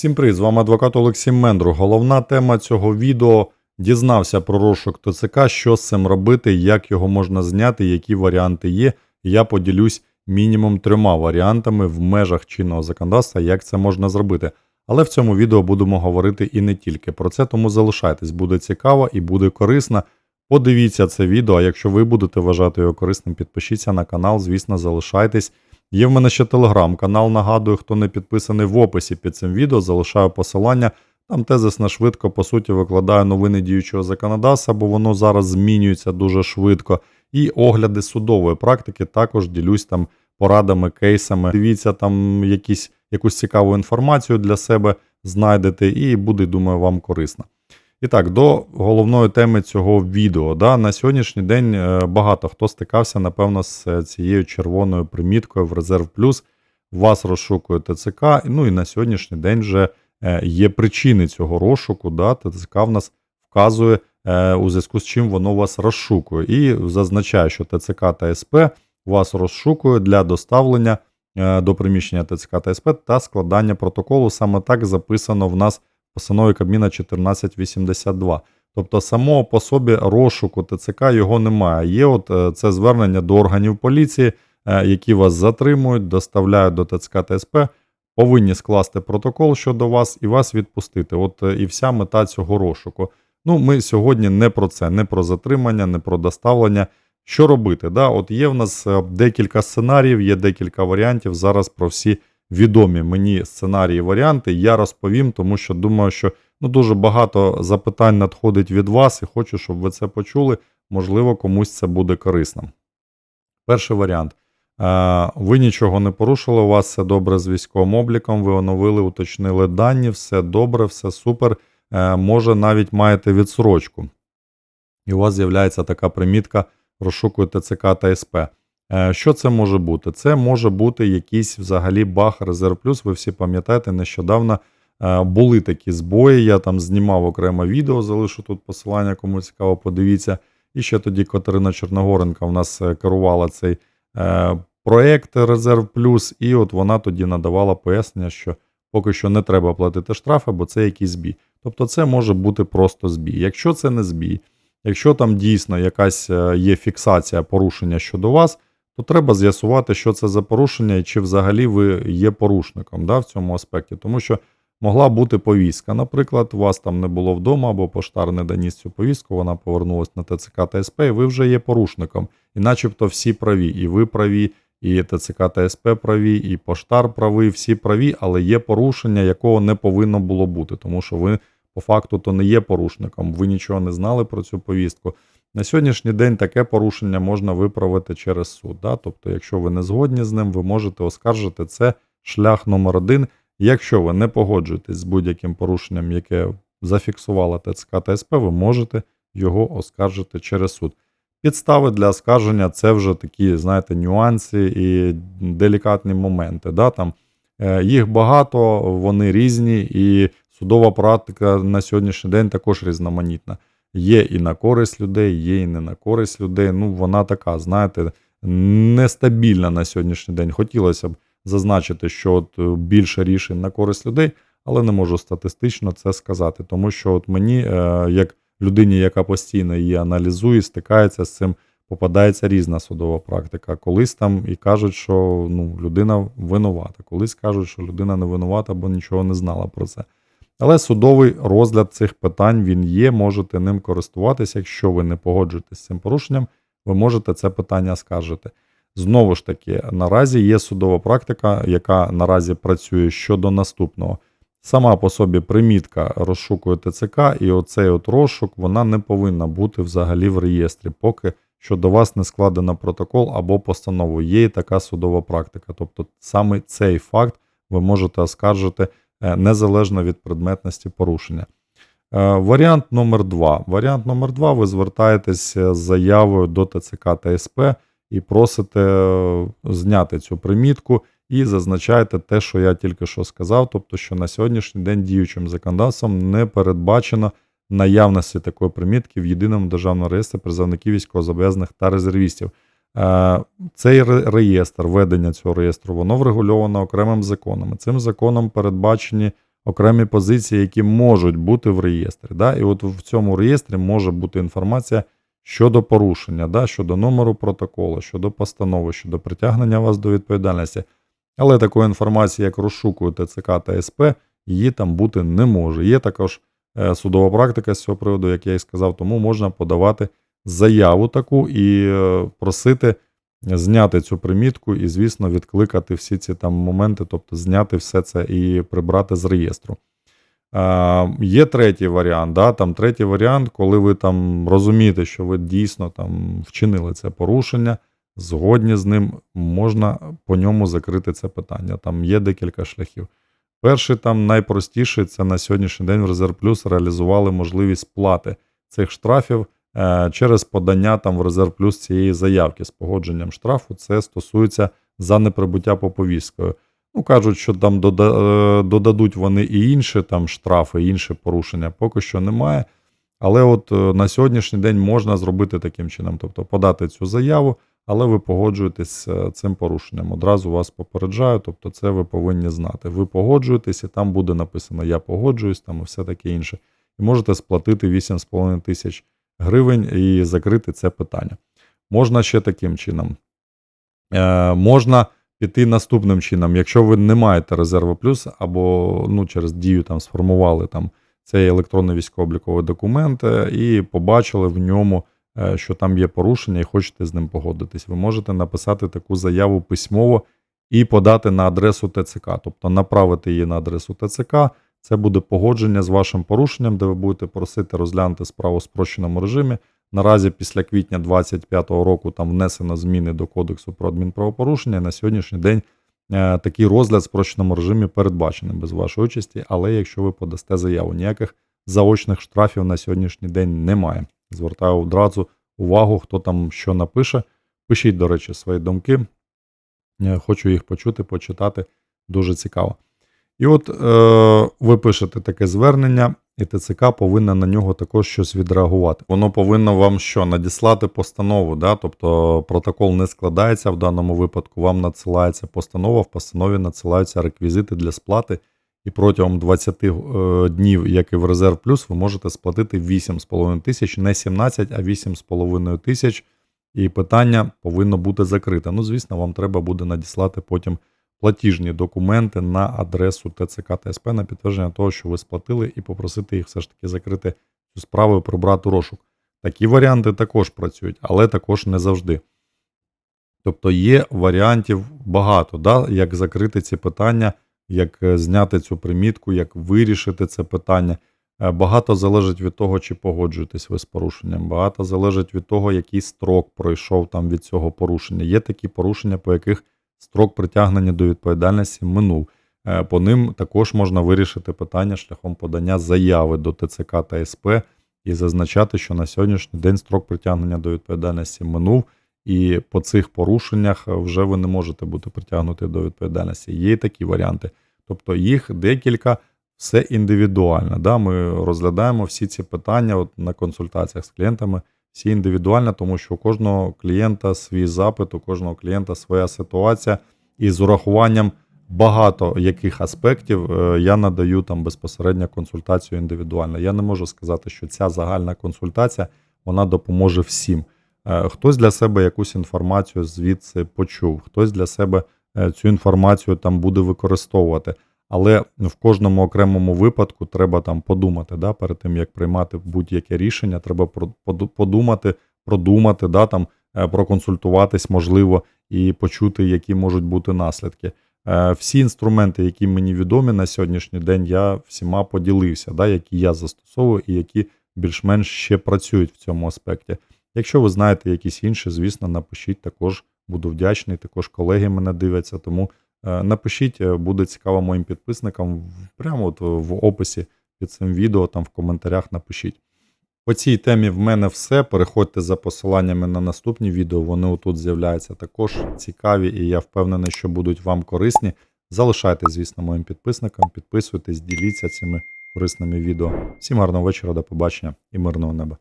Всім привіт, з вами адвокат Олексій Мендрух. Головна тема цього відео дізнався про розшук ТЦК, що з цим робити, як його можна зняти, які варіанти є. Я поділюсь мінімум трьома варіантами в межах чинного законодавства, як це можна зробити. Але в цьому відео будемо говорити і не тільки про це, тому залишайтесь, буде цікаво і буде корисно. Подивіться це відео, а якщо ви будете вважати його корисним, підпишіться на канал, звісно, залишайтесь. Є в мене ще телеграм-канал. Нагадую, хто не підписаний в описі під цим відео, залишаю посилання. Там тезисно швидко, по суті, викладаю новини діючого законодавства, бо воно зараз змінюється дуже швидко. І огляди судової практики також ділюсь там порадами, кейсами. Дивіться там якісь, якусь цікаву інформацію для себе знайдете, і буде, думаю, вам корисно. І так, до головної теми цього відео. Да, На сьогоднішній день е, багато хто стикався, напевно, з е, цією червоною приміткою в Резерв Плюс. Вас розшукує ТЦК. Ну і на сьогоднішній день вже е, є причини цього розшуку. Да, ТЦК в нас вказує, у зв'язку з чим воно вас розшукує. І зазначає, що ТЦК та СП вас розшукує для доставлення до приміщення ТЦК та СП та складання протоколу. Саме так записано в нас постанові Кабміна 1482. Тобто, самого по собі розшуку ТЦК його немає. Є от е, це звернення до органів поліції, е, які вас затримують, доставляють до ТЦК ТСП, повинні скласти протокол щодо вас і вас відпустити. От е, і вся мета цього розшуку. Ну, ми сьогодні не про це, не про затримання, не про доставлення. Що робити? Да? От Є в нас декілька сценаріїв, є декілька варіантів. Зараз про всі відомі мені сценарії варіанти, я розповім, тому що думаю, що ну, дуже багато запитань надходить від вас, і хочу, щоб ви це почули. Можливо, комусь це буде корисним. Перший варіант. Е, ви нічого не порушили, у вас все добре з військовим обліком, ви оновили, уточнили дані, все добре, все супер. Е, може, навіть маєте відсрочку. І у вас з'являється така примітка, розшукує ТЦК та СП. Е, що це може бути? Це може бути якийсь взагалі баг Резерв Плюс. Ви всі пам'ятаєте, нещодавно е, були такі збої. Я там знімав окреме відео, залишу тут посилання, кому цікаво, подивіться. І ще тоді Катерина Чорногоренка в нас е, керувала цей проєкт Резерв Плюс, і от вона тоді надавала пояснення, що поки що не треба платити штрафи, бо це якийсь збій. Тобто це може бути просто збій. Якщо це не збій, якщо там дійсно якась є фіксація порушення щодо вас то треба з'ясувати, що це за порушення і чи взагалі ви є порушником да, в цьому аспекті. Тому що могла бути повістка. Наприклад, у вас там не було вдома, або поштар не доніс цю повістку, вона повернулася на ТЦК та СП, і ви вже є порушником. І начебто всі праві, і ви праві, і ТЦК та СП праві, і поштар правий, всі праві, але є порушення, якого не повинно було бути, тому що ви по факту то не є порушником, ви нічого не знали про цю повістку. На сьогоднішній день таке порушення можна виправити через суд. Да? Тобто, якщо ви не згодні з ним, ви можете оскаржити це шлях номер один. Якщо ви не погоджуєтесь з будь-яким порушенням, яке зафіксувала ТЦК та СП, ви можете його оскаржити через суд. Підстави для оскарження це вже такі, знаєте, нюанси і делікатні моменти. Да? Там, е, Їх багато, вони різні, і судова практика на сьогоднішній день також різноманітна. Є і на користь людей, є і не на користь людей. Ну, вона така, знаєте, нестабільна на сьогоднішній день. Хотілося б зазначити, що от е, більше рішень на користь людей, але не можу статистично це сказати. Тому що от мені, е, як людині, яка постійно її аналізує, стикається з цим, попадається різна судова практика. Колись там і кажуть, що ну, людина винувата, колись кажуть, що людина не винувата, бо нічого не знала про це. Але судовий розгляд цих питань він є, можете ним користуватися. Якщо ви не погоджуєтесь з цим порушенням, ви можете це питання скаржити. Знову ж таки, наразі є судова практика, яка наразі працює щодо наступного. Сама по собі примітка розшукує ТЦК, і оцей от розшук вона не повинна бути взагалі в реєстрі, поки що до вас не складено протокол або постанову. Є і така судова практика. Тобто саме цей факт ви можете оскаржити незалежно від предметності порушення. Е, варіант номер 2 Варіант номер 2 ви звертаєтесь з заявою до ТЦК та СП і просите е, зняти цю примітку і зазначаєте те, що я тільки що сказав, тобто, що на сьогоднішній день діючим законодавством не передбачено наявності такої примітки в єдиному державному реєстрі призовників військовозобов'язаних та резервістів. Е, цей реєстр, ведення цього реєстру, воно врегульовано окремим законом. Цим законом передбачені окремі позиції, які можуть бути в реєстрі. Да? І от в цьому реєстрі може бути інформація щодо порушення, да? щодо номеру протоколу, щодо постанови, щодо притягнення вас до відповідальності. Але такої інформації, як розшукує ТЦК та СП, її там бути не може. Є також е, судова практика з цього приводу, як я і сказав, тому можна подавати заяву таку і е, просити зняти цю примітку і, звісно, відкликати всі ці там моменти, тобто зняти все це і прибрати з реєстру. Е, є третій варіант. Да? Там третій варіант, коли ви там розумієте, що ви дійсно там вчинили це порушення, згодні з ним, можна по ньому закрити це питання. Там є декілька шляхів. Перший там найпростіший це на сьогоднішній день в Резерв Плюс реалізували можливість сплати цих штрафів через подання там в Резерв Плюс цієї заявки з погодженням штрафу. Це стосується за неприбуття по повісткою. Ну, кажуть, що там е, додадуть вони і інші там штрафи, і інші порушення. Поки що немає. Але от е, на сьогоднішній день можна зробити таким чином, тобто подати цю заяву, але ви погоджуєтесь з е, цим порушенням. Одразу вас попереджаю, тобто це ви повинні знати. Ви погоджуєтесь, і там буде написано Я погоджуюсь, там і все таке інше. І можете сплатити 8,5 тисяч гривень і закрити це питання. Можна ще таким чином. Е, можна піти наступним чином. Якщо ви не маєте резерву плюс, або ну, через дію там сформували там цей електронний військово-обліковий документ е, і побачили в ньому, е, що там є порушення, і хочете з ним погодитись. Ви можете написати таку заяву письмово і подати на адресу ТЦК, тобто направити її на адресу ТЦК. Це буде погодження з вашим порушенням, де ви будете просити розглянути справу в спрощеному режимі. Наразі після квітня 2025 року там внесено зміни до Кодексу про адмінправопорушення. На сьогоднішній день е, такий розгляд в спрощеному режимі передбачений без вашої участі. Але якщо ви подасте заяву, ніяких заочних штрафів на сьогоднішній день немає. Звертаю одразу увагу, хто там що напише. Пишіть, до речі, свої думки. Е, Хочу їх почути, почитати. Дуже цікаво. І от е, ви пишете таке звернення, і ТЦК повинна на нього також щось відреагувати. Воно повинно вам що? Надіслати постанову, да? тобто протокол не складається в даному випадку, вам надсилається постанова, в постанові надсилаються реквізити для сплати, і протягом 20 е, днів, як і в Резерв Плюс, ви можете сплатити 8,5 тисяч, не 17, а 8,5 тисяч. І питання повинно бути закрите. Ну, звісно, вам треба буде надіслати потім платіжні документи на адресу ТЦК та СП на підтвердження того, що ви сплатили, і попросити їх все ж таки закрити цю справу і прибрати розшук. Такі варіанти також працюють, але також не завжди. Тобто є варіантів багато, да, як закрити ці питання, як е, зняти цю примітку, як вирішити це питання. Е, Багато залежить від того, чи погоджуєтесь ви з порушенням. Багато залежить від того, який строк пройшов там від цього порушення. Є такі порушення, по яких строк притягнення до відповідальності минув. Е, По ним також можна вирішити питання шляхом подання заяви до ТЦК та СП і зазначати, що на сьогоднішній день строк притягнення до відповідальності минув, і по цих порушеннях вже ви не можете бути притягнуті до відповідальності. Є і такі варіанти. Тобто їх декілька, все індивідуально. Да? Ми розглядаємо всі ці питання от на консультаціях з клієнтами всі індивідуально, тому що у кожного клієнта свій запит, у кожного клієнта своя ситуація, і з урахуванням багато яких аспектів е, я надаю там безпосередньо консультацію індивідуально. Я не можу сказати, що ця загальна консультація вона допоможе всім. Е, Хтось для себе якусь інформацію звідси почув, хтось для себе е, цю інформацію там буде використовувати. Але в кожному окремому випадку треба там подумати, да, перед тим як приймати будь-яке рішення, треба подумати, продумати, да, там, е, проконсультуватись, можливо, і почути, які можуть бути наслідки. Е, Всі інструменти, які мені відомі на сьогоднішній день, я всіма поділився, да, які я застосовую і які більш-менш ще працюють в цьому аспекті. Якщо ви знаєте якісь інші, звісно, напишіть також. Буду вдячний. Також колеги мене дивляться, тому Напишіть, е, буде цікаво моїм підписникам прямо от в описі під цим відео, там в коментарях напишіть. По цій темі в мене все. Переходьте за посиланнями на наступні відео. Вони отут з'являються також цікаві, і я впевнений, що будуть вам корисні. Залишайте, звісно, моїм підписникам, підписуйтесь, діліться цими корисними відео. Всім гарного вечора, до побачення і мирного неба.